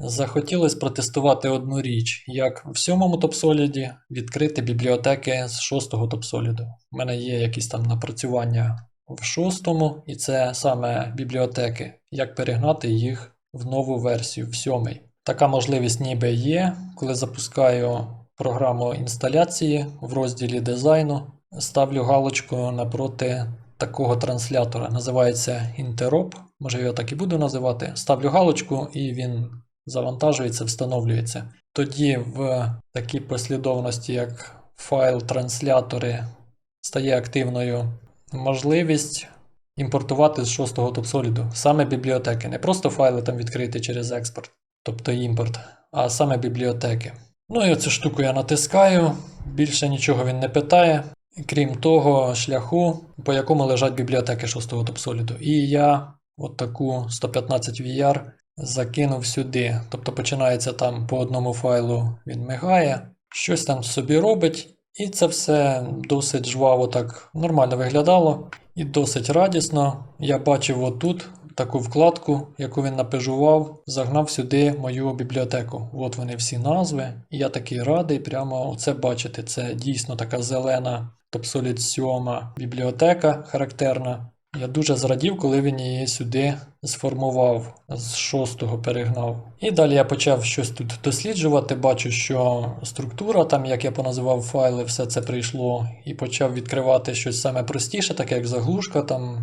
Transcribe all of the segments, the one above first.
Захотілося протестувати одну річ, як в сьомому топсоліді відкрити бібліотеки з шостого топсоліду. У мене є якісь там напрацювання в шостому, і це саме бібліотеки, як перегнати їх в нову версію, в сьомий. Така можливість ніби є, коли запускаю програму інсталяції в розділі дизайну, ставлю галочку напроти такого транслятора. Називається Interop. Може, його так і буду називати. Ставлю галочку, і він завантажується, встановлюється. Тоді в такій послідовності, як файл транслятори, стає активною можливість імпортувати з шостого топсоліду саме бібліотеки. Не просто файли там відкрити через експорт, тобто імпорт, а саме бібліотеки. Ну і оцю штуку я натискаю, більше нічого він не питає, крім того шляху, по якому лежать бібліотеки шостого топсоліду. І я от таку 115 VR закинув сюди. Тобто починається там по одному файлу він мигає, щось там собі робить, і це все досить жваво так нормально виглядало і досить радісно. Я бачив отут таку вкладку, яку він напежував, загнав сюди мою бібліотеку. От вони всі назви. І я такий радий прямо оце бачити. Це дійсно така зелена Topsolid 7 бібліотека характерна. Я дуже зрадів, коли він її сюди сформував, з шостого перегнав. І далі я почав щось тут досліджувати. Бачу, що структура, там, як я поназивав файли, все це прийшло, і почав відкривати щось саме простіше, таке як заглушка, там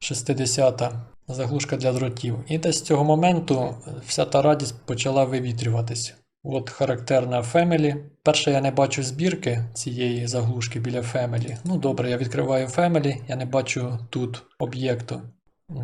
60-та, заглушка для дротів. І десь з цього моменту вся та радість почала вивітрюватись. От характерна Family. Перше, я не бачу збірки цієї заглушки біля Family. Ну добре, я відкриваю Family, я не бачу тут об'єкту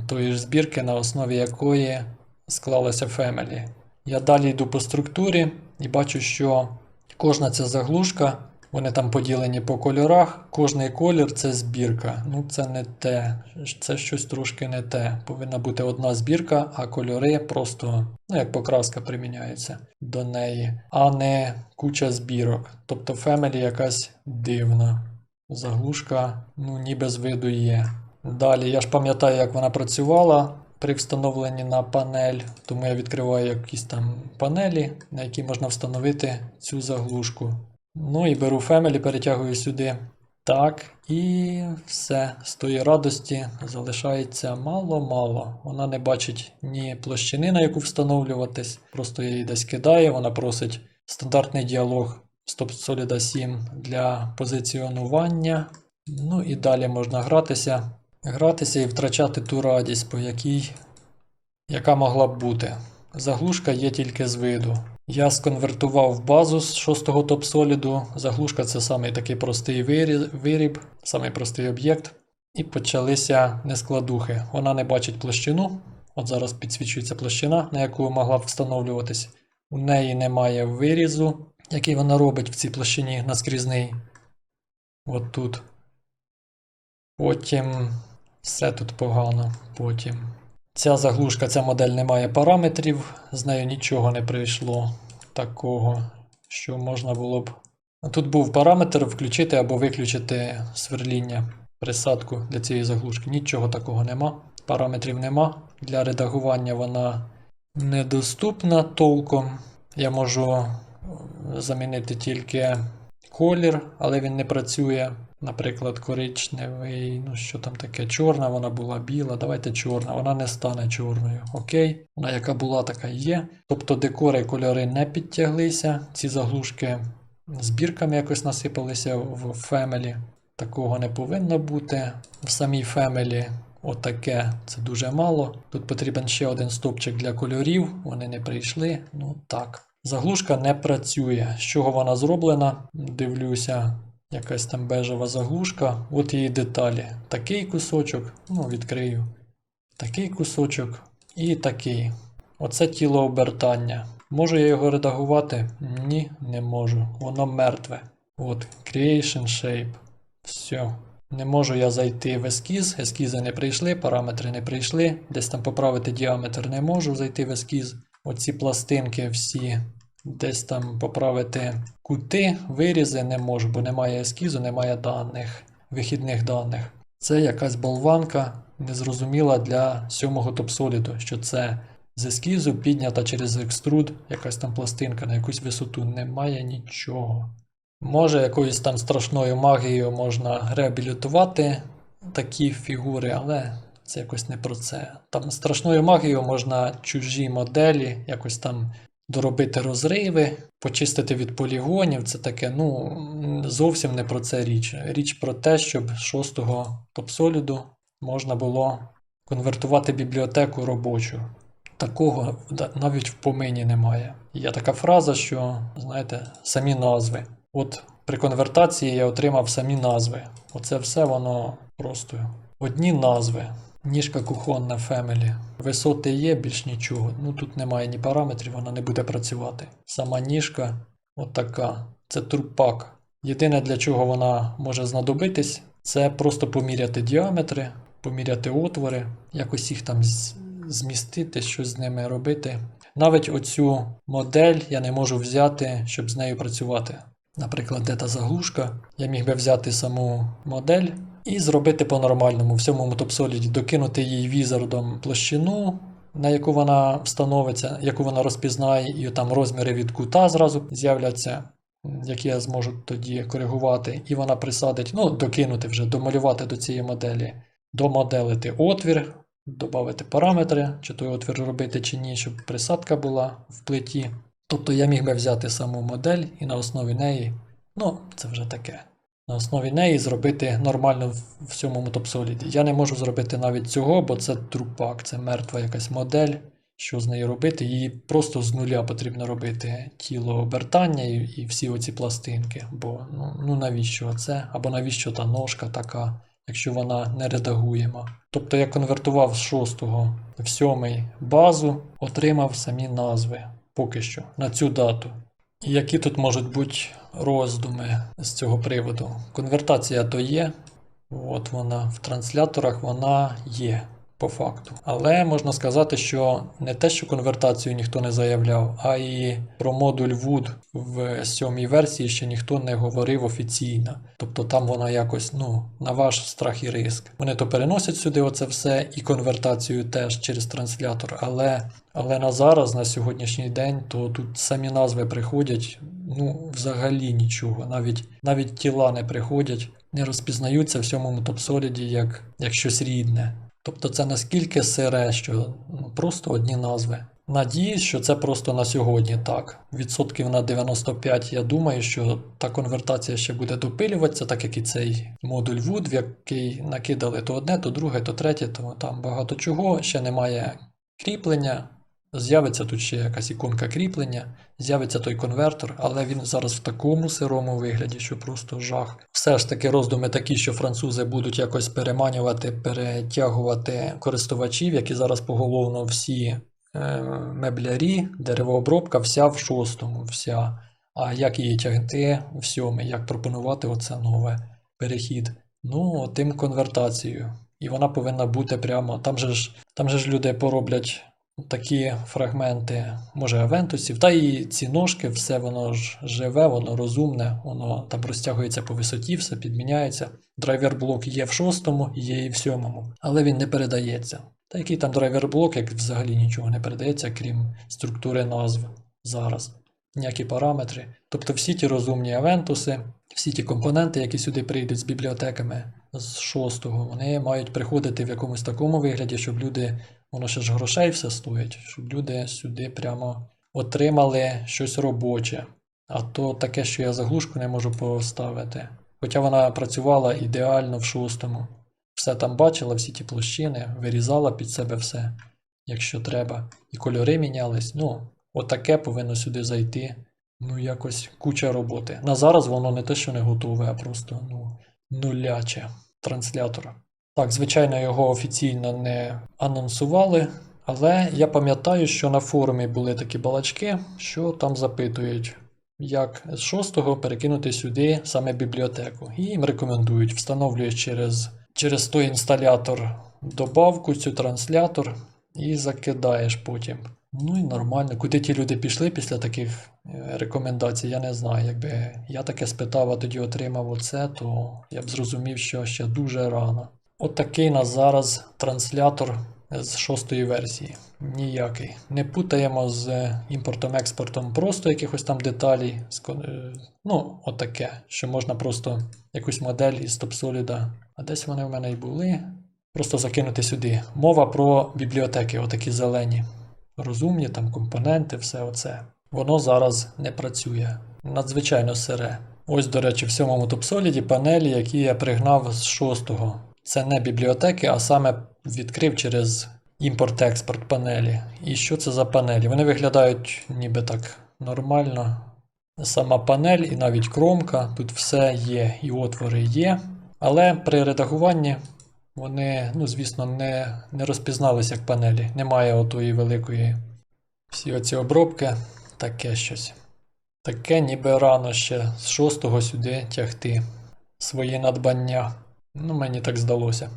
тої ж збірки, на основі якої склалася Family. Я далі йду по структурі і бачу, що кожна ця заглушка, вони там поділені по кольорах. Кожний колір це збірка. Ну це не те. Це щось трошки не те. Повинна бути одна збірка, а кольори просто, ну як покраска приміняється до неї, а не куча збірок. Тобто Family якась дивна. Заглушка, ну ніби з виду є. Далі я ж пам'ятаю, як вона працювала при встановленні на панель, тому я відкриваю якісь там панелі, на які можна встановити цю заглушку. Ну і беру Family, перетягую сюди. Так, і все. З тої радості залишається мало-мало. Вона не бачить ні площини, на яку встановлюватись. Просто я її десь кидаю, вона просить стандартний діалог Stop Solida 7 для позиціонування. Ну і далі можна гратися. Гратися і втрачати ту радість, по якій, яка могла б бути. Заглушка є тільки з виду. Я сконвертував базу з 6-го топсоліду. Заглушка це самий такий простий виріб, самий простий об'єкт. І почалися нескладухи. Вона не бачить площину. От зараз підсвічується площина, на яку могла б встановлюватись. У неї немає вирізу, який вона робить в цій площині наскрізний. От тут. Потім все тут погано. Потім. Ця заглушка, ця модель не має параметрів, з нею нічого не прийшло такого, що можна було б. Тут був параметр включити або виключити сверління, присадку для цієї заглушки. Нічого такого нема. Параметрів нема. Для редагування вона недоступна толком. Я можу е, замінити тільки колір, але він не працює. Наприклад, коричневий, ну що там таке, чорна, вона була біла. Давайте чорна, вона не стане чорною. Окей, вона яка була, така і є. Тобто декори кольори не підтяглися. Ці заглушки збірками якось насипалися в Family. Такого не повинно бути. В самій Family отаке це дуже мало. Тут потрібен ще один стопчик для кольорів, вони не прийшли. Ну так. Заглушка не працює. З чого вона зроблена? Дивлюся, якась там бежева заглушка. От її деталі. Такий кусочок, ну відкрию. Такий кусочок і такий. Оце тіло обертання. Можу я його редагувати? Ні, не можу. Воно мертве. От, Creation Shape. Все. Не можу я зайти в ескіз. Ескізи не прийшли, параметри не прийшли. Десь там поправити діаметр не можу зайти в ескіз. Оці пластинки всі. Десь там поправити кути, вирізи не можу, бо немає ескізу, немає даних, вихідних даних. Це якась болванка незрозуміла для сьомого топсоліду, що це з ескізу піднята через екструд якась там пластинка на якусь висоту. Немає нічого. Може, якоюсь там страшною магією можна реабілітувати такі фігури, але це якось не про це. Там страшною магією можна чужі моделі якось там доробити розриви, почистити від полігонів. Це таке, ну, зовсім не про це річ. Річ про те, щоб з шостого топсоліду можна було конвертувати бібліотеку робочу. Такого навіть в помині немає. Є така фраза, що, знаєте, самі назви. От при конвертації я отримав самі назви. Оце все воно просто одні назви. Ніжка кухонна Family. Висоти є, більш нічого. Ну тут немає ні параметрів, вона не буде працювати. Сама ніжка отака. Це трупак. Єдине для чого вона може знадобитись, це просто поміряти діаметри, поміряти отвори, якось їх там змістити, щось з ними робити. Навіть оцю модель я не можу взяти, щоб з нею працювати. Наприклад, де та заглушка, я міг би взяти саму модель і зробити по-нормальному. В сьомому топсоліді, докинути їй візардом площину, на яку вона встановиться, яку вона розпізнає, і там розміри від кута зразу з'являться, які я зможу тоді коригувати, і вона присадить, ну, докинути вже, домалювати до цієї моделі, домоделити отвір, додати параметри, чи той отвір робити чи ні, щоб присадка була в плиті. Тобто я міг би взяти саму модель і на основі неї, ну, це вже таке. На основі неї зробити нормально в- в сьомому топсоліді. Я не можу зробити навіть цього, бо це трупак, це мертва якась модель. Що з нею робити? Її просто з нуля потрібно робити тіло обертання і, і всі оці пластинки. Бо ну, ну навіщо це? Або навіщо та ножка така, якщо вона не редагуєма. Тобто я конвертував з шостого в сьомий базу, отримав самі назви поки що на цю дату. Які тут можуть бути роздуми з цього приводу? Конвертація то є, от вона в трансляторах вона є по факту. Але можна сказати, що не те, що конвертацію ніхто не заявляв, а і про модуль Wood в сьомій версії ще ніхто не говорив офіційно. Тобто там вона якось ну, на ваш страх і риск. Вони то переносять сюди оце все і конвертацію теж через транслятор, але але на зараз, на сьогоднішній день, то тут самі назви приходять, ну, взагалі нічого. Навіть, навіть тіла не приходять, не розпізнаються в сьомому топсоліді як, як щось рідне. Тобто це наскільки сире, що ну, просто одні назви. Надіюсь, що це просто на сьогодні так. Відсотків на 95 я думаю, що та конвертація ще буде допилюватися, так як і цей модуль Wood, в який накидали то одне, то друге, то третє, то там багато чого. Ще немає кріплення. З'явиться тут ще якась іконка кріплення, з'явиться той конвертор, але він зараз в такому сирому вигляді, що просто жах. Все ж таки роздуми такі, що французи будуть якось переманювати, перетягувати користувачів, які зараз поголовно всі е, меблярі, деревообробка, вся в шостому, вся. А як її тягти в сьомий, як пропонувати оце нове перехід? Ну, тим конвертацією. І вона повинна бути прямо. Там же ж, там же ж люди пороблять такі фрагменти, може, авентусів, та і ці ножки, все воно ж живе, воно розумне, воно там розтягується по висоті, все підміняється. Драйвер-блок є в шостому, є і в сьомому, але він не передається. Та який там драйвер-блок, як взагалі нічого не передається, крім структури назв зараз. Ніякі параметри. Тобто всі ті розумні авентуси, всі ті компоненти, які сюди прийдуть з бібліотеками з шостого, вони мають приходити в якомусь такому вигляді, щоб люди Воно ще ж грошей все стоїть, щоб люди сюди прямо отримали щось робоче. А то таке, що я заглушку не можу поставити. Хоча вона працювала ідеально в шостому. Все там бачила, всі ті площини, вирізала під себе все, якщо треба. І кольори мінялись. Ну, отаке повинно сюди зайти. Ну, якось куча роботи. На зараз воно не те, що не готове, а просто ну, нуляче транслятора. Так, звичайно, його офіційно не анонсували, але я пам'ятаю, що на форумі були такі балачки, що там запитують, як з 6 перекинути сюди саме бібліотеку. І їм рекомендують, встановлюєш через, через той інсталятор добавку, цю транслятор, і закидаєш потім. Ну і нормально. Куди ті люди пішли після таких е, рекомендацій, я не знаю. Якби я таке спитав, а тоді отримав оце, то я б зрозумів, що ще дуже рано. От такий нас зараз транслятор з шостої версії. Ніякий. Не путаємо з імпортом-експортом просто якихось там деталей. е, Ну, отаке, що можна просто якусь модель із TopSolid, а десь вони в мене і були. Просто закинути сюди. Мова про бібліотеки, отакі зелені. Розумні там компоненти, все оце. Воно зараз не працює. Надзвичайно сире. Ось, до речі, в сьомому TopSolid панелі, які я пригнав з шостого. Це не бібліотеки, а саме відкрив через імпорт-експорт панелі. І що це за панелі? Вони виглядають ніби так нормально. Сама панель і навіть кромка, тут все є, і отвори є. Але при редагуванні вони, ну, звісно, не, не розпізнались як панелі. Немає отої великої. Всі оці обробки, таке щось. Таке ніби рано ще з шостого сюди тягти свої надбання. Ну, мені так здалося.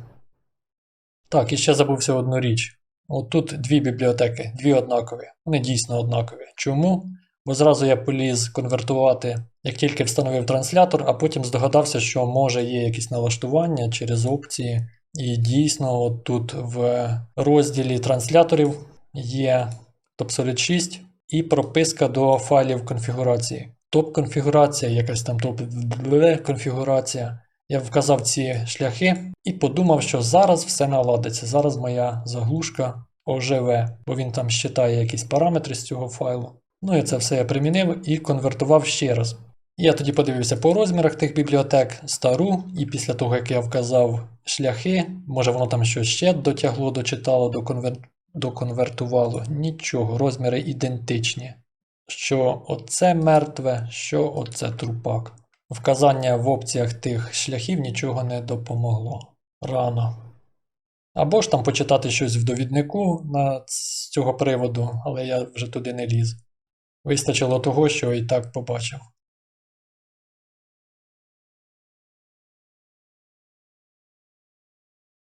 Так, і ще забувся одну річ. От тут дві бібліотеки, дві однакові. Вони дійсно однакові. Чому? Бо зразу я поліз конвертувати, як тільки встановив транслятор, а потім здогадався, що може є якісь налаштування через опції. І дійсно, от тут в розділі трансляторів є TopSolid 6 і прописка до файлів конфігурації. Топ-конфігурація, якась там топ-конфігурація. Я вказав ці шляхи і подумав, що зараз все наладиться. Зараз моя заглушка оживе, бо він там считає якісь параметри з цього файлу. Ну і це все я примінив і конвертував ще раз. Я тоді подивився по розмірах тих бібліотек стару, і після того, як я вказав шляхи, може воно там щось ще дотягло, дочитало, доконвер... доконвертувало. Нічого, розміри ідентичні. Що оце мертве, що оце трупак. Вказання в опціях тих шляхів нічого не допомогло. Рано. Або ж там почитати щось в довіднику на з цього приводу, але я вже туди не ліз. Вистачило того, що і так побачив.